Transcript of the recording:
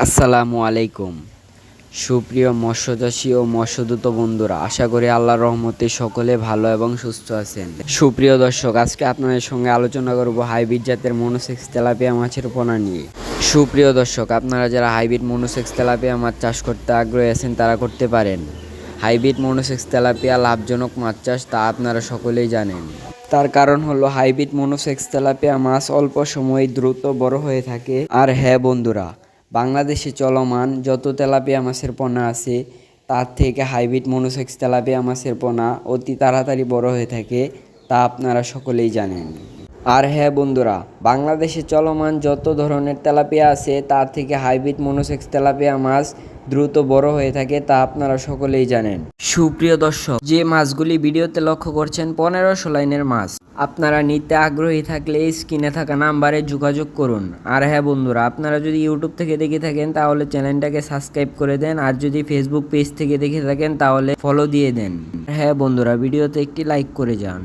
আসসালামু আলাইকুম। সুপ্রিয় মৎস্যচাষী ও মৎস্যদূত বন্ধুরা, আশা করি আল্লাহর রহমতে সকলে ভালো এবং সুস্থ আছেন। সুপ্রিয় দর্শক, আজকে আপনাদের সঙ্গে আলোচনা করব হাইব্রিড জাতের মনোসেক্স তেলাপিয়া মাছের পোনা নিয়ে। সুপ্রিয় দর্শক, আপনারা যারা হাইব্রিড মনোসেক্স তেলাপিয়া মাছ চাষ করতে আগ্রহী আছেন, তারা করতে পারেন। হাইব্রিড মনোসেক্স তেলাপিয়া লাভজনক মাছ চাষ, তা আপনারা সকলেই জানেন। তার কারণ হলো হাইব্রিড মনোসেক্স তেলাপিয়া মাছ অল্প সময়ে দ্রুত বড় হয়ে থাকে। আর হ্যাঁ বন্ধুরা বাংলাদেশে চলমান যত তেলাপিয়া মাছের পোনা আছে, তার থেকে হাইব্রিড মনোসেক্স তেলাপিয়া মাছের পোনা অতি তাড়াতাড়ি বড় হয়ে থাকে, তা আপনারা সকলেই জানেন। আর হ্যাঁ বন্ধুরা, বাংলাদেশে চলমান যত ধরনের তেলাপিয়া আছে, তার থেকে হাইব্রিড মনোসেক্স তেলাপিয়া মাছ দ্রুত বড় হয়ে থাকে, তা আপনারা সকলেই জানেন। সুপ্রিয় দর্শক, যে মাছগুলি ভিডিওতে লক্ষ্য করছেন, পনেরোশো লাইনের মাছ। আপনারা নিতে আগ্রহী থাকলে স্ক্রিনে থাকা নাম্বারে যোগাযোগ করুন। আর হ্যাঁ বন্ধুরা, আপনারা যদি ইউটিউব থেকে দেখে থাকেন, তাহলে চ্যানেলটাকে সাবস্ক্রাইব করে দেন। আর যদি ফেসবুক পেজ থেকে দেখে থাকেন, তাহলে ফলো দিয়ে দেন। হ্যাঁ বন্ধুরা ভিডিওতে একটি লাইক করে যান।